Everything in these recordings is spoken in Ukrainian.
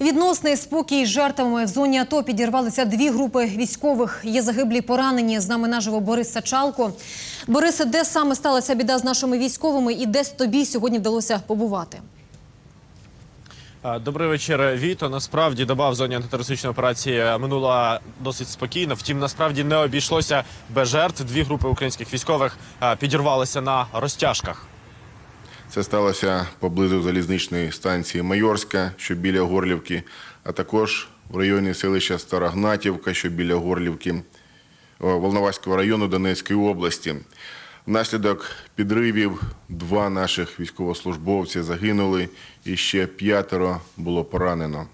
Відносний спокій з жертвами в зоні АТО підірвалися дві групи військових. Є загиблі поранені. З нами наживо Борис Сачалко. Борисе, де саме сталася біда з нашими військовими і де тобі сьогодні вдалося побувати? Добрий вечір, Віто. Насправді доба в зоні антитерористичної операції минула досить спокійно. Втім, насправді не обійшлося без жертв. Дві групи українських військових підірвалися на розтяжках. Це сталося поблизу залізничної станції Майорська, що біля Горлівки, а також в районі селища Старогнатівка, що біля Горлівки, Волноваського району Донецької області. Внаслідок підривів два наших військовослужбовці загинули і ще п'ятеро було поранено.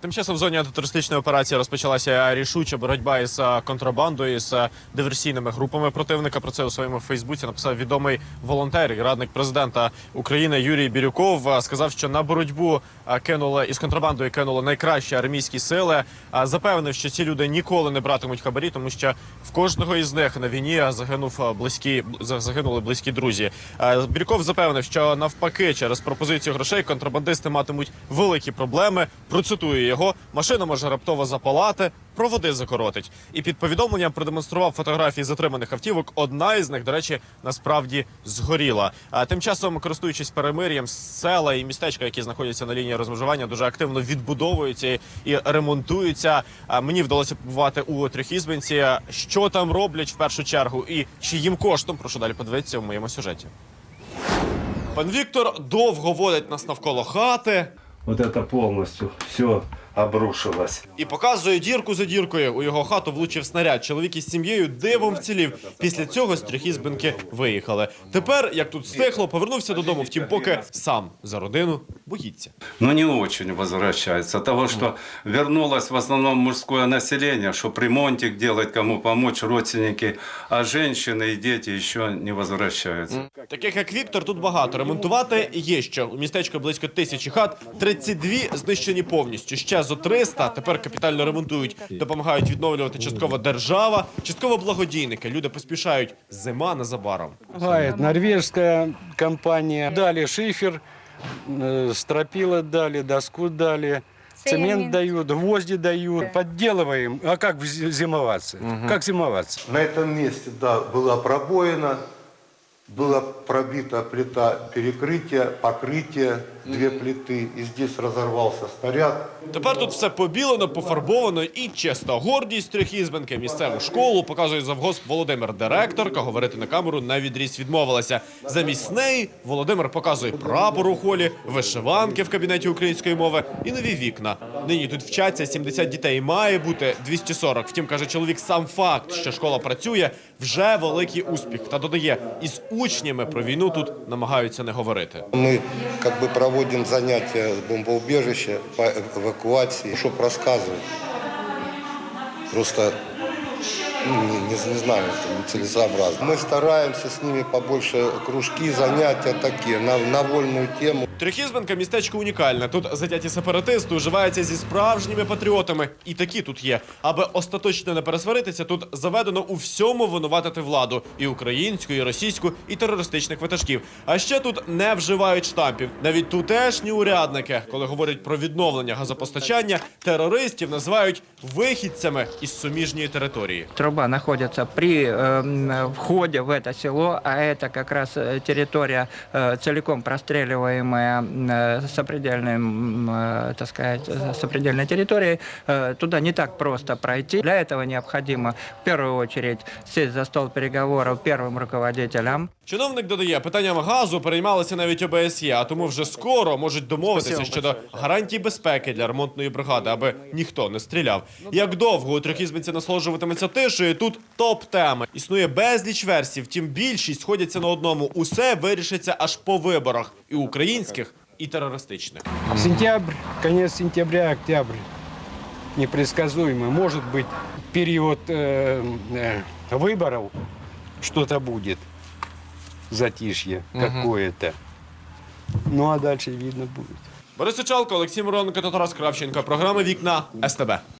Тим часом в зоні антитерористичної операції розпочалася рішуча боротьба із контрабандою а, диверсійними групами противника. Про це у своєму Фейсбуці написав відомий волонтер і радник президента України Юрій Бірюков. Сказав, що на боротьбу кинули із контрабандою кинули найкращі армійські сили. Запевнив, що ці люди ніколи не братимуть хабарі, тому що в кожного із них на війні загинув близькі загинули близькі друзі. Бірюков запевнив, що навпаки, через пропозицію грошей контрабандисти матимуть великі проблеми. Процитую його: машина може раптово запалати, проводи закоротить. І під повідомленням продемонстрував фотографії затриманих автівок. Одна із них, до речі, насправді згоріла. А тим часом, користуючись перемир'ям, села і містечка, які знаходяться на лінії розмежування, дуже активно відбудовуються і ремонтуються. А мені вдалося побувати у Трьохізбинці. Що там роблять в першу чергу, і чиїм коштом прошу далі подивитися в моєму сюжеті. Пан Віктор довго водить нас навколо хати Вот это полностью все обрушилось. і показує дірку за діркою. У його хату влучив снаряд. Чоловік із сім'єю дивом вцілів. Після цього з трьохізбинки виїхали. Тепер, як тут стихло, повернувся додому. Втім, поки сам за родину боїться. Но не очень возвращается. От того, что вернулось в основном мужское население, что ремонтик делать, кому помочь, родственники, а женщины и дети еще не возвращаются. Таких як Віктор, тут багато. Ремонтувати є що. У містечку близько тисячі хат, 32 знищені повністю. Ще зо 300 тепер капітально ремонтують. Допомагають відновлювати частково держава, частково благодійники. Люди поспішають. Зима незабаром. Помогает норвежская компания. Дали шифер, э, стропила дали, доску дали. Цемент дают, гвозди дают. Подделываем. А как зи- зимоваться? Как зимоваться? На этом месте, да, была пробоина, была пробита плита перекрытия, покрытие, две плиты, и здесь разорвался снаряд. Тепер тут все побілено, пофарбовано і чисто. Гордість трьохізбенки, місцеву школу показує завгосп Володимир директорка. Говорити на камеру на відріз відмовилася. Замість неї Володимир показує прапор у холі, вишиванки в кабінеті української мови і нові вікна. Нині тут вчаться 70 дітей. Має бути 240. Втім, каже чоловік, сам факт, що школа працює, вже великий успіх. Та додає, із учнями про війну тут намагаються не говорити. Мы как бы проводим занятия с бомбоубежища по эвакуации, чтобы рассказывать. Просто ну, не, не- не знаю, это нецелесообразно. Мы стараемся с ними побольше кружки, занятия такие, на, на вольную тему. Трьохізбенка містечко унікальне. Тут затяті сепаратисти уживаються зі справжніми патріотами. І такі тут є. Аби остаточно не пересваритися, тут заведено у всьому винуватити владу і українську, і російську, і терористичних ватажків. А ще тут не вживають штампів. Навіть тутешні урядники, коли говорять про відновлення газопостачання, терористів називають вихідцями із суміжньої території. Труба находится при э, входе в это село, а это как раз э, территория э, целиком простреливаемая э, сопредельным, э, так сказать, э, сопредельной территорией. Э, туда не так просто пройти. Для этого необходимо в первую очередь сесть за стол переговоров первым руководителям. Чиновник додає, питанням газу переймалися навіть ОБСЄ, а тому вже скоро можуть домовитися щодо гарантій безпеки для ремонтної бригади, аби ніхто не стріляв. Як довго у трьохізбинці насолоджуватиметься тишею, тут топ-теми. Існує безліч версій, втім більшість сходяться на одному. Усе вирішиться аж по виборах і українських, і терористичних. Сентябрь, конец сентября, октябрь. Непредсказуемый. Может быть, период э, э, выборов что-то будет. Затишье какое-то. Ну а дальше видно будет. Борис Сичалко, Олексій Мироненко та Тарас Кравченко. Програма Вікна СТБ.